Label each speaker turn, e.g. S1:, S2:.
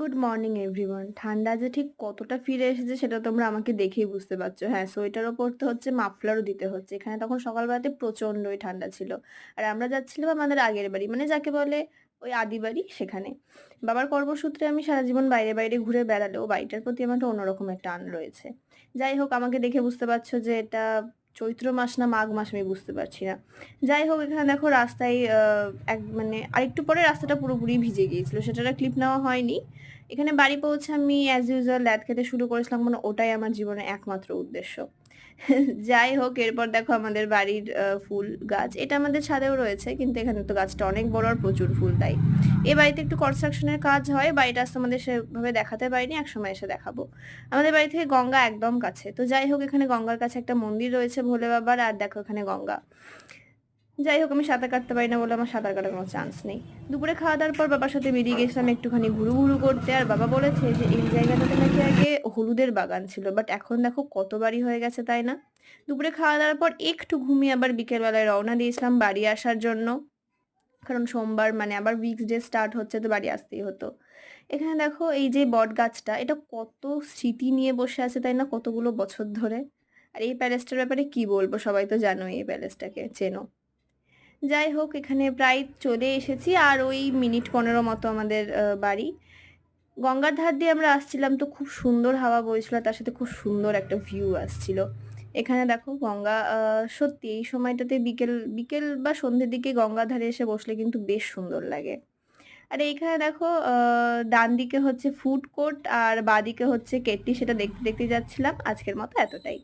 S1: Good morning everyone. ঠান্ডা যে ঠিক কতটা ফিরে এসেছে সেটা তোমরা আমাকে দেখেই বুঝতে পারছ। হ্যাঁ, সোয়েটারও পরতে হচ্ছে, মাফলারও দিতে হচ্ছে। এখানে তখন সকালবেলাতে প্রচণ্ডই ঠান্ডা ছিল। আর আমরা যাচ্ছিলাম আমাদের আগের বাড়ি, মানে যাকে বলে ওই আদি বাড়ি সেখানে। বাবার কর্মসূত্রে আমি সারা জীবন বাইরে, বাইরে ঘুরে বেড়ালেও বাড়িটার প্রতি আমার একটা অন্যরকম একটা টান রয়েছে। যাই হোক আমাকে দেখে বুঝতে পারছ যে এটা চৈত্র মাস না মাঘ মাস আমি বুঝতে পারছি না। যাই হোক, এখানে দেখো রাস্তায় এক মানে আরেকটু পরে রাস্তাটা পুরোপুরি ভিজে গিয়েছিল। সেটার ক্লিপ নেওয়া হয়নি। এখানে বাড়ি পৌঁছে আমি অ্যাজ ইউজুয়াল ল্যাদ খেতে শুরু করেছিলাম মানে ওটাই আমার জীবনে একমাত্র উদ্দেশ্য। যাই হোক, এরপর দেখো আমাদের বাড়ির ফুল গাছ। এটা আমাদের ছাদেও রয়েছে, কিন্তু এখানে তো গাছটা অনেক বড় আর প্রচুর ফুল, তাই। এ বাড়িতে একটু কনস্ট্রাকশনের কাজ হয়। বাড়িটা আজ আমাদের সেভাবে দেখাতে পারিনি। একসময় এসে দেখাবো। আমাদের বাড়ি থেকে গঙ্গা একদম কাছে। তো যাই হোক, এখানে গঙ্গার কাছে একটা মন্দির রয়েছে ভোলে বাবার, আর দেখো এখানে গঙ্গা। যাই হোক আমি সাঁতার কাটতে পারি না বলে আমার সাঁতার কাটার কোনো চান্স নেই। দুপুরে খাওয়া-দাওয়ার পর বাবার সাথে বেরিয়ে গেছিলাম একটুখানি ঘুরু, ঘুরু করতে। আর বাবা বলেছে যে এই জায়গাটাতে নাকি আগে হলুদের বাগান ছিল। বাট এখন দেখো কত বাড়ি হয়ে গেছে, তাই না? দুপুরে খাওয়া-দাওয়ার পর একটু ঘুমিয়ে আবার বিকেলবেলায় রওনা দিয়েছিলাম বাড়ি আসার জন্য। কারণ সোমবার মানে আবার উইকসডে স্টার্ট হচ্ছে তো বাড়ি আসতেই হতো। এখানে দেখো এই যে বটগাছটা এটা কত স্মৃতি নিয়ে বসে আছে, তাই না? কতগুলো বছর ধরে। আর এই প্যালেসটার ব্যাপারে কি বলব? সবাই তো জানো এই প্যালেসটাকে, চেনো। যাই হোক এখানে প্রায় চলে এসেছি আর ওই মিনিট ১৫ মতো আমাদের বাড়ি। গঙ্গার ধার দিয়ে আমরা আসছিলাম তো খুব সুন্দর হাওয়া বইছিল তার সাথে খুব সুন্দর একটা ভিউ আসছিল। এখানে দেখো গঙ্গা সত্যি এই সময়টাতে বিকেল, বিকেল বা সন্ধ্যের দিকে গঙ্গার ধারে এসে বসলে কিন্তু বেশ সুন্দর লাগে। আর এইখানে দেখো ডান দিকে হচ্ছে ফুড কোর্ট আর বাঁদিকে হচ্ছে কেটলি সেটা দেখতে, দেখতে যাচ্ছিলাম। আজকের মতো এতটাই।